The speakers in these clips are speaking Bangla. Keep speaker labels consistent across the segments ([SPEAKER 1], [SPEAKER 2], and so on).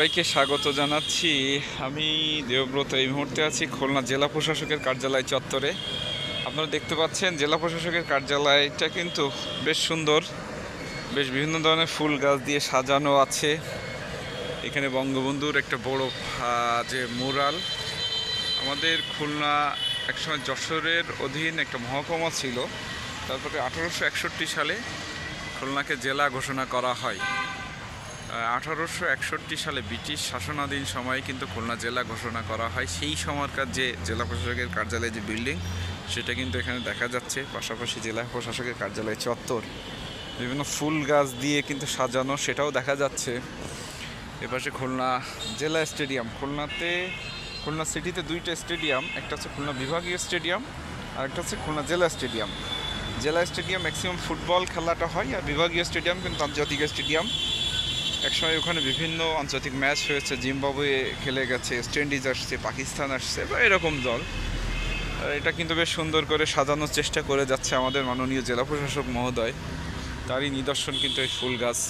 [SPEAKER 1] সবাইকে স্বাগত জানাচ্ছি। আমি দেবব্রত এই মুহূর্তে আছি খুলনা জেলা প্রশাসকের কার্যালয় চত্বরে। আপনারা দেখতে পাচ্ছেন জেলা প্রশাসকের কার্যালয়টা কিন্তু বেশ সুন্দর। বেশ বিভিন্ন ধরনের ফুল গাছ দিয়ে সাজানো আছে। এখানে বঙ্গবন্ধুর একটা বড় যে মুরাল। আমাদের খুলনা একসময় যশোরের অধীন একটা মহকুমা ছিল। তারপরে আঠারোশো একষট্টি সালে খুলনাকে জেলা ঘোষণা করা হয়। আঠারোশো একষট্টি সালে ব্রিটিশ শাসনাধীন সময়ে কিন্তু খুলনা জেলা ঘোষণা করা হয়। সেই সময়কার যে জেলা প্রশাসকের কার্যালয়ে যে বিল্ডিং, সেটা কিন্তু এখানে দেখা যাচ্ছে। পাশাপাশি জেলা প্রশাসকের কার্যালয় চত্বর, বিভিন্ন ফুল গাছ দিয়ে কিন্তু সাজানো, সেটাও দেখা যাচ্ছে। এপাশে খুলনা জেলা স্টেডিয়াম, খুলনাতে, খুলনা সিটিতে দুইটা স্টেডিয়াম, একটা হচ্ছে খুলনা বিভাগীয় স্টেডিয়াম, আর একটা হচ্ছে খুলনা জেলা স্টেডিয়াম। জেলা স্টেডিয়াম ম্যাক্সিমাম ফুটবল খেলাটা হয়, আর বিভাগীয় স্টেডিয়াম কিন্তু আন্তর্জাতিক স্টেডিয়াম। একসময় ওখানে বিভিন্ন আন্তর্জাতিক ম্যাচ হয়েছে, জিম্বাবুয়ে খেলে গেছে ওয়েস্ট ইন্ডিজ আসছে, পাকিস্তান আসছে, বা এরকম দল। এটা কিন্তু বেশ সুন্দর করে সাজানোর চেষ্টা করে যাচ্ছে আমাদের মাননীয় জেলা প্রশাসক মহোদয়। তারই নিদর্শন কিন্তু এই ফুল গাছ।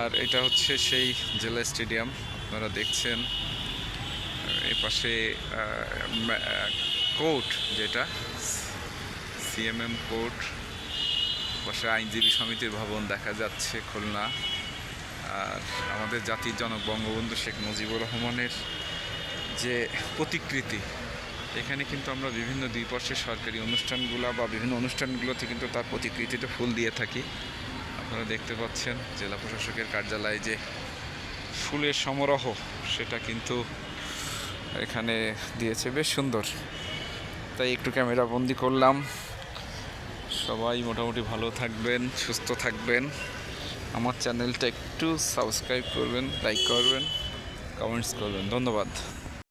[SPEAKER 1] আর এটা হচ্ছে সেই জেলা স্টেডিয়াম, আপনারা দেখছেন। এই পাশে কোর্ট যেটা সিএমএম কোর্ট। পাশে আইনজীবী সমিতির ভবন দেখা যাচ্ছে, খুলনা। আর আমাদের জাতির জনক বঙ্গবন্ধু শেখ মুজিবুর রহমানের যে প্রতিকৃতি, এখানে কিন্তু আমরা বিভিন্ন দ্বিপার্শ্বের সরকারি অনুষ্ঠানগুলো বা বিভিন্ন অনুষ্ঠানগুলোতে কিন্তু তার প্রতিকৃতিতে ফুল দিয়ে থাকি। আপনারা দেখতে পাচ্ছেন জেলা প্রশাসকের কার্যালয়ে যে ফুলের সমারোহ, সেটা কিন্তু এখানে দিয়েছে। বেশ সুন্দর। তাই একটু ক্যামেরা বন্দি করলাম। সবাই মোটামুটি ভালো থাকবেন, সুস্থ থাকবেন। আমার চ্যানেলটা একটু সাবস্ক্রাইব করবেন লাইক করবেন কমেন্টস করবেন। ধন্যবাদ।